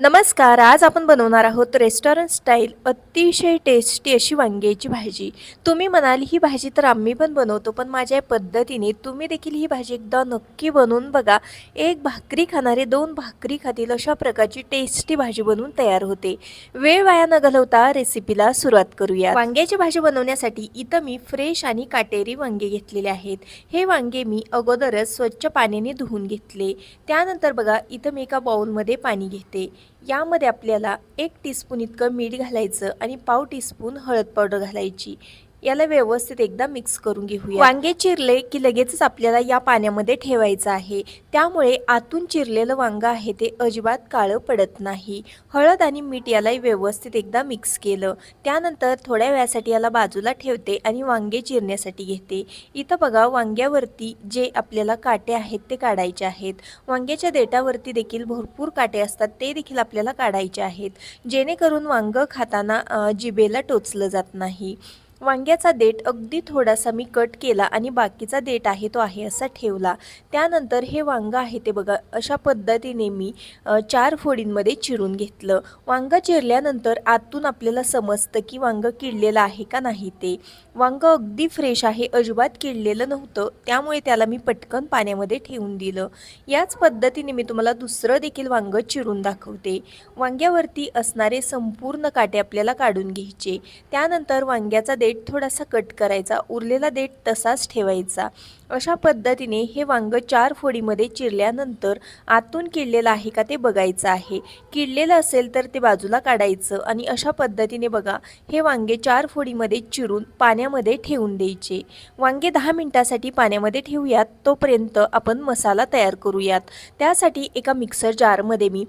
नमस्कार आज आपण बनवणार आहोत रेस्टॉरंट स्टाईल अतिशय टेस्टी अशी वांग्याची भाजी. तुम्ही म्हणाल ही भाजी तर आम्ही पण बनवतो पण माझ्या पद्धतीने तुम्ही देखील ही भाजी एकदा नक्की बनवून बघा. एक भाकरी खाणारे दोन भाकरी खातील अशा प्रकारची टेस्टी भाजी बनवून तयार होते. वेळ वाया न घालवता रेसिपीला सुरुवात करूया वांग्याची भाजी बनवण्यासाठी इथं मी फ्रेश आणि काटेरी वांगे घेतलेले आहेत. हे वांगे मी अगोदरच स्वच्छ पाण्याने धुवून घेतले. त्यानंतर बघा इथं मी एका बाऊलमध्ये पाणी घेते. यामध्ये आपल्याला एक टीस्पून इतकं मीठ घालायचं आणि पाव टीस्पून हळद पावडर घालायची. याला व्यवस्थित एकदा मिक्स करून घेऊया. वांगे चिरले की लगेचच आपल्याला या पाण्यामध्ये ठेवायचं आहे. त्यामुळे आतून चिरलेलं वांगं आहे ते अजिबात काळं पडत नाही. हळद आणि मीठ याला व्यवस्थित एकदा मिक्स केलं. त्यानंतर थोड्या वेळासाठी याला बाजूला ठेवते आणि वांगे चिरण्यासाठी घेते. इथं बघा वांग्यावरती जे आपल्याला काटे आहेत ते काढायचे आहेत. वांग्याच्या देठावरती देखील भरपूर काटे असतात ते देखील आपल्याला काढायचे आहेत. जेणेकरून वांगं खाताना जिबेला जिभेला टोचलं जात नाही. वांग्याचा देठ अगदी थोडासा मी कट केला आणि बाकीचा देठ आहे तो आहे असा ठेवला. त्यानंतर हे वांगं आहे ते बघा अशा पद्धतीने मी चार फोडींमध्ये चिरून घेतलं. वांगं चिरल्यानंतर आतून आपल्याला समजतं की वांगं किडलेलं आहे का नाही ते. वांगं अगदी फ्रेश आहे अजिबात किडलेलं नव्हतं त्यामुळे त्याला मी पटकन पाण्यामध्ये ठेवून दिलं. याच पद्धतीने मी तुम्हाला दुसरं देखील वांगं चिरून दाखवते. वांग्यावरती असणारे संपूर्ण काटे आपल्याला काढून घ्यायचे. त्यानंतर वांग्याचा देठ देठ थोडासा कट करायचा उरलेला देठ तसाच ठेवायचा. अशा पद्धतीने हे वांगं चार फोडीमध्ये चिरल्यानंतर आतून किडलेलं आहे का ते बघायचं आहे. किडलेलं असेल तर ते बाजूला काढायचं आणि अशा पद्धतीने बघा हे वांगे चार फोडीमध्ये चिरून पाण्यामध्ये ठेवून द्यायचे. वांगे दहा मिनटासाठी पाण्यामध्ये ठेवूयात तोपर्यंत आपण मसाला तयार करूयात. त्यासाठी एका मिक्सर जारमध्ये मी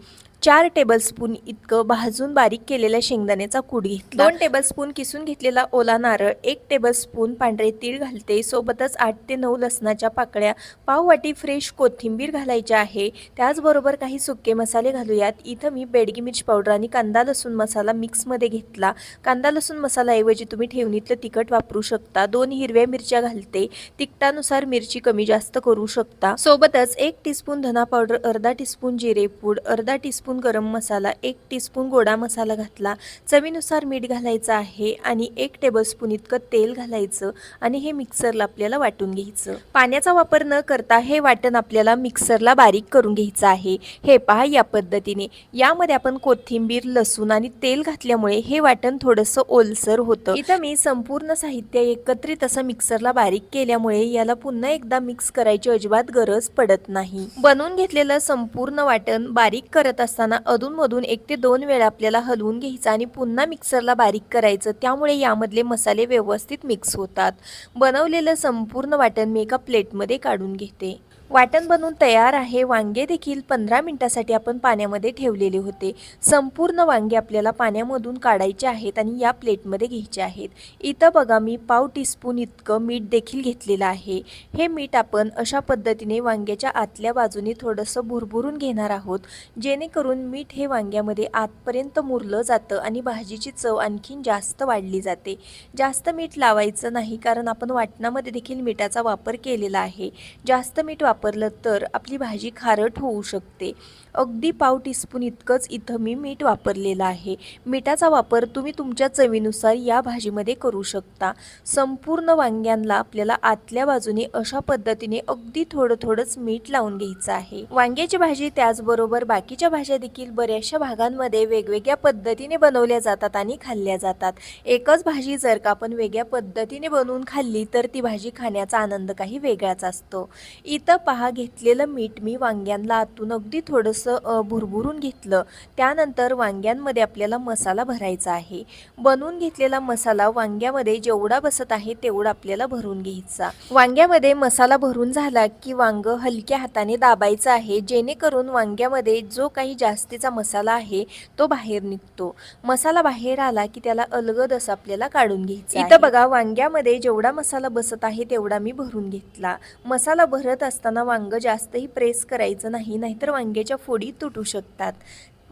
चार टेबलस्पून इतकं भाजून बारीक केलेल्या शेंगदाण्याचा कूट घेतला. दोन टेबलस्पून किसून घेतलेला ओला नारळ एक टेबलस्पून पांढरे तीळ घालते. सोबतच आठ ते नऊ लसणाच्या पाकळ्या पाव वाटी फ्रेश कोथिंबीर घालायच्या आहे. त्याचबरोबर काही सुके मसाले घालूयात. इथं मी बेडगी मिरची पावडर आणि कांदा लसूण मसाला मिक्समध्ये घेतला. कांदा लसूण मसालाऐवजी तुम्ही ठेवणीतलं तिखट वापरू शकता. दोन हिरव्या मिरच्या घालते. तिखटानुसार मिरची कमी जास्त करू शकता. सोबतच एक टीस्पून धना पावडर अर्धा टीस्पून जिरे पूड अर्धा टीस्पून गरम मसाला एक टीस्पून गोडा मसाला घातला. चवीनुसार मीठ घालायचं आहे आणि एक टेबलस्पून इतकं तेल घालायचं आणि हे मिक्सरला आपल्याला वाटून घ्यायचं. पाण्याचा वापर न करता हे वाटण आपल्याला मिक्सरला बारीक करून घ्यायचं आहे. हे पहा या पद्धतीने. यामध्ये आपण कोथिंबीर लसूण आणि तेल घातल्यामुळे हे वाटण थोडंसं ओलसर होतं. इथं मी संपूर्ण साहित्य एकत्रित असं मिक्सरला बारीक केल्यामुळे याला पुन्हा एकदा मिक्स करायची अजिबात गरज पडत नाही. बनवून घेतलेलं संपूर्ण वाटण बारीक करत असताना अधूनमधून एक ते दोन वेळा आपल्याला हलवून घ्यायचं आणि पुन्हा मिक्सरला बारीक करायचं. त्यामुळे यामधले मसाले व्यवस्थित मिक्स होतात. बनवलेलं संपूर्ण वाटण मी एका प्लेटमध्ये काढून घेते. वाटण बनवून तयार आहे. वांगे देखील पंधरा मिनटासाठी आपण पाण्यामध्ये ठेवलेले होते. संपूर्ण वांगे आपल्याला पाण्यामधून काढायचे आहेत आणि या प्लेटमध्ये घ्यायचे आहेत. इथं बघा मी पाव टीस्पून इतकं मीठ देखील घेतलेलं आहे. हे मीठ आपण अशा पद्धतीने वांग्याच्या आतल्या बाजूने थोडंसं भुरभुरून घेणार आहोत. जेणेकरून मीठ हे वांग्यामध्ये आतपर्यंत मुरलं जातं आणि भाजीची चव आणखीन जास्त वाढली जाते. जास्त मीठ लावायचं नाही कारण आपण वाटणामध्ये देखील मिठाचा वापर केलेला आहे. जास्त मीठ वापरलं तर आपली भाजी खारट होऊ शकते. अगदी पाव टीस्पून इतकंच इथं मी मीठ वापरलेलं आहे. मिठाचा वापर तुम्ही तुमच्या चवीनुसार या भाजीमध्ये करू शकता. संपूर्ण वांग्यांना आपल्याला आतल्या बाजूने अशा पद्धतीने अगदी थोडं थोडंच मीठ लावून घ्यायचं आहे. वांग्याची भाजी त्याचबरोबर बाकीच्या भाज्या देखील बऱ्याचशा भागांमध्ये वेगवेगळ्या पद्धतीने बनवल्या जातात आणि खाल्ल्या जातात. एकच भाजी जर का आपण वेगळ्या पद्धतीने बनवून खाल्ली तर ती भाजी खाण्याचा आनंद काही वेगळाच असतो. इथं पहा घेतलेलं मीठ मी वांग्यांना आतून अगदी थोडंसं भुरभुरून घेतलं. त्यानंतर वांग्यांमध्ये आपल्याला मसाला भरायचा आहे. बनवून घेतलेला मसाला वांग्यामध्ये जेवढा बसत आहे तेवढा आपल्याला भरून घ्यायचा. वांग्यामध्ये मसाला भरून झाला की वांग हलक्या हाताने दाबायचं आहे जेणेकरून वांग्यामध्ये जो काही जास्तीचा मसाला आहे तो बाहेर निघतो. मसाला बाहेर आला की त्याला अलगद असं आपल्याला काढून घ्यायचं इथं बघा वांग्यामध्ये जेवढा मसाला बसत आहे तेवढा मी भरून घेतला. मसाला भरत असताना वांग जास्तही प्रेस करायचं नाही नाहीतर वांग्याच्या फोडी तुटू शकतात.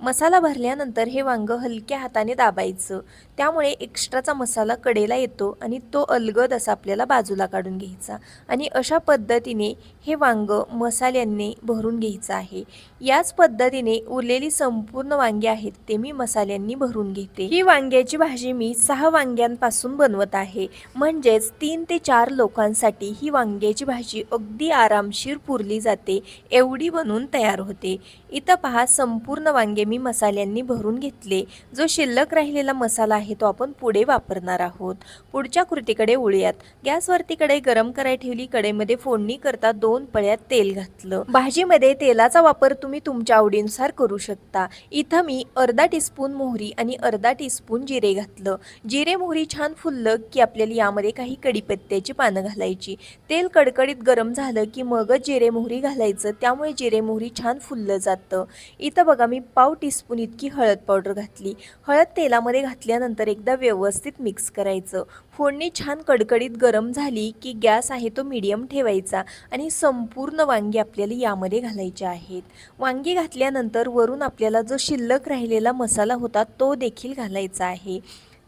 मसाला भरल्यानंतर हे वांग हलक्या हाताने दाबायचं. त्यामुळे एक्स्ट्राचा मसाला कडेला येतो आणि तो अलगद असा आपल्याला बाजूला काढून घ्यायचा. आणि अशा पद्धतीने हे वांग मसाल्यांनी भरून घ्यायचं आहे. याच पद्धतीने उरलेली संपूर्ण वांगे आहेत ते मी मसाल्यांनी भरून घेते. ही वांग्याची भाजी मी सहा वांग्यांपासून बनवत आहे. म्हणजेच तीन ते चार लोकांसाठी ही वांग्याची भाजी अगदी आरामशीर पुरली जाते एवढी बनवून तयार होते. इथं पहा संपूर्ण वांगे मी मसाल्यांनी भरून घेतले. जो शिल्लक राहिलेला मसाला आहे तो आपण पुढे वापरणार आहोत. पुढच्या कृतीकडे वळूयात. गॅसवरती कढई गरम करायला ठेवली कढईमध्ये फोडणी करता दोन पळ्यात तेल घातलं. भाजीमध्ये तेलाचा वापर तुम्ही तुमच्या आवडीनुसार करू शकता. इथं मी अर्धा टीस्पून मोहरी आणि अर्धा टीस्पून जिरे घातलं. जिरे मोहरी छान फुललं की आपल्याला यामध्ये काही कडीपत्त्याची पानं घालायची. तेल कडकडीत गरम झालं की मगच जिरे मोहरी घालायचं. त्यामुळे जिरे मोहरी छान फुललं जातं. इथं बघा मी पाव टीस्पून इतकी हळद पावडर घातली. हळद तेलामध्ये घातल्यानंतर एकदा व्यवस्थित मिक्स करायचं. फोडणी छान कडकडीत गरम झाली की गॅस आहे तो मीडियम ठेवायचा आणि संपूर्ण वांगी आपल्याला यामध्ये घालायचे आहेत. वांगी घातल्यानंतर वरून आपल्याला जो शिल्लक राहिलेला मसाला होता तो देखील घालायचा आहे.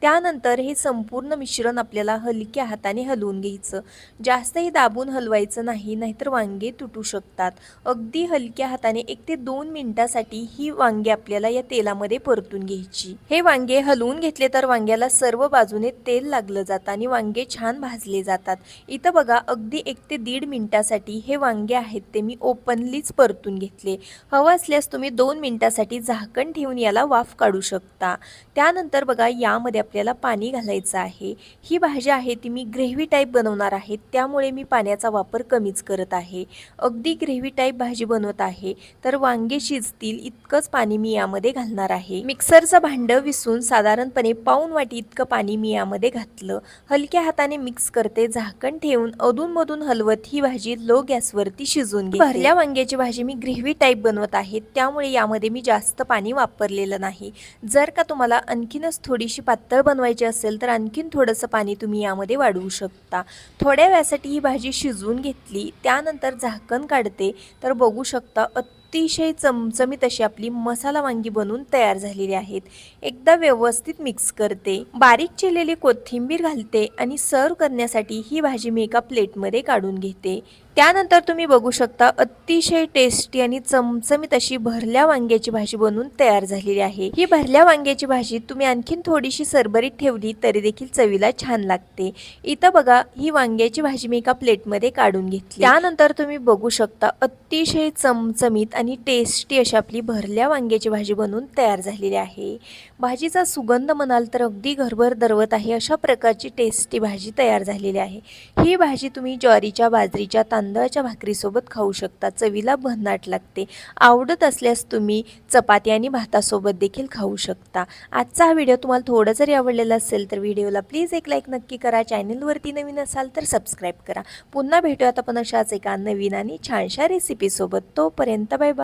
त्यानंतर हे संपूर्ण मिश्रण आपल्याला हलक्या हाताने हलवून घ्यायचं. जास्तही दाबून हलवायचं नाही नाहीतर वांगे तुटू शकतात. अगदी हलक्या हाताने एक ते दोन मिनिटासाठी ही वांगे आपल्याला या तेलामध्ये परतून घ्यायची. हे वांगे हलवून घेतले तर वांग्याला सर्व बाजूने तेल लागलं जातं आणि वांगे छान भाजले जातात. इथं बघा अगदी एक ते दीड मिनिटासाठी हे वांगे आहेत ते मी ओपनलीच परतून घेतले. हवं असल्यास तुम्ही दोन मिनिटासाठी झाकण ठेवून याला वाफ काढू शकता. त्यानंतर बघा यामध्ये आपल्याला पाणी घालायचं आहे. ही भाजी आहे ती मी ग्रेव्ही टाईप बनवणार आहे. त्यामुळे मी पाण्याचा वापर कमीच करत आहे. अगदी ग्रेव्ही टाईप भाजी बनवत आहे. तर वांगे शिजतील इतकंच पाणी मी यामध्ये घालणार आहे. मिक्सरचं भांडं विसून साधारणपणे पाऊन वाटी इतकं पाणी मी यामध्ये घातलं. हलक्या हाताने मिक्स करते झाकण ठेवून अधूनमधून हलवत ही भाजी लो गॅसवरती शिजून घे भरल्या वांग्याची भाजी मी ग्रेव्ही टाईप बनवत आहे. त्यामुळे यामध्ये मी जास्त पाणी वापरलेलं नाही. जर का तुम्हाला आणखीनच थोडीशी पातळ बनवायची असेल तर आणखीन थोडंसं पाणी तुम्ही यामध्ये वाढवू शकता. थोड्या वेळासाठी ही भाजी शिजवून घेतली त्यानंतर झाकण काढते. तर बघू शकता अतिशय चमचमीत अशी आपली मसाला वांगी बनवून तयार झालेली आहेत. एकदा व्यवस्थित मिक्स करते. बारीक चिरलेली कोथिंबीर घालते आणि सर्व करण्यासाठी ही भाजी मी एका प्लेटमध्ये काढून घेते. त्यानंतर तुम्ही बघू शकता अतिशय टेस्टी आणि चमचमीत अशी भरल्या वांग्याची भाजी बनवून तयार झालेली आहे. ही भरल्या वांग्याची भाजी तुम्ही आणखीन थोडीशी सरबरीत ठेवली तरी देखील चवीला छान लागते. इथं बघा ही वांग्याची भाजी मी एका प्लेटमध्ये काढून घेतली. त्यानंतर तुम्ही बघू शकता अतिशय चमचमीत आणि टेस्टी अशी आपली भरल्या वांग्याची भाजी बनवून तयार झालेली आहे. भाजीचा सुगंध म्हणाल तर अगदी घरभर दरवत आहे अशा प्रकारची टेस्टी भाजी तयार झालेली आहे. ही भाजी तुम्ही ज्वारीच्या बाजरीच्या तांदूळ तांदळाच्या भाकरीसोबत खाऊ शकता. चवीला भन्नाट लागते. आवडत असल्यास तुम्ही चपाती आणि भातासोबत देखील खाऊ शकता. आजचा हा व्हिडिओ तुम्हाला थोडा जरी आवडलेला असेल तर व्हिडिओला प्लीज एक लाईक नक्की करा. चॅनलवरती नवीन असाल तर सबस्क्राईब करा. पुन्हा भेटूयात आपण अशाच एका नवीन आणि छानशा रेसिपीसोबत. तोपर्यंत बाय बाय.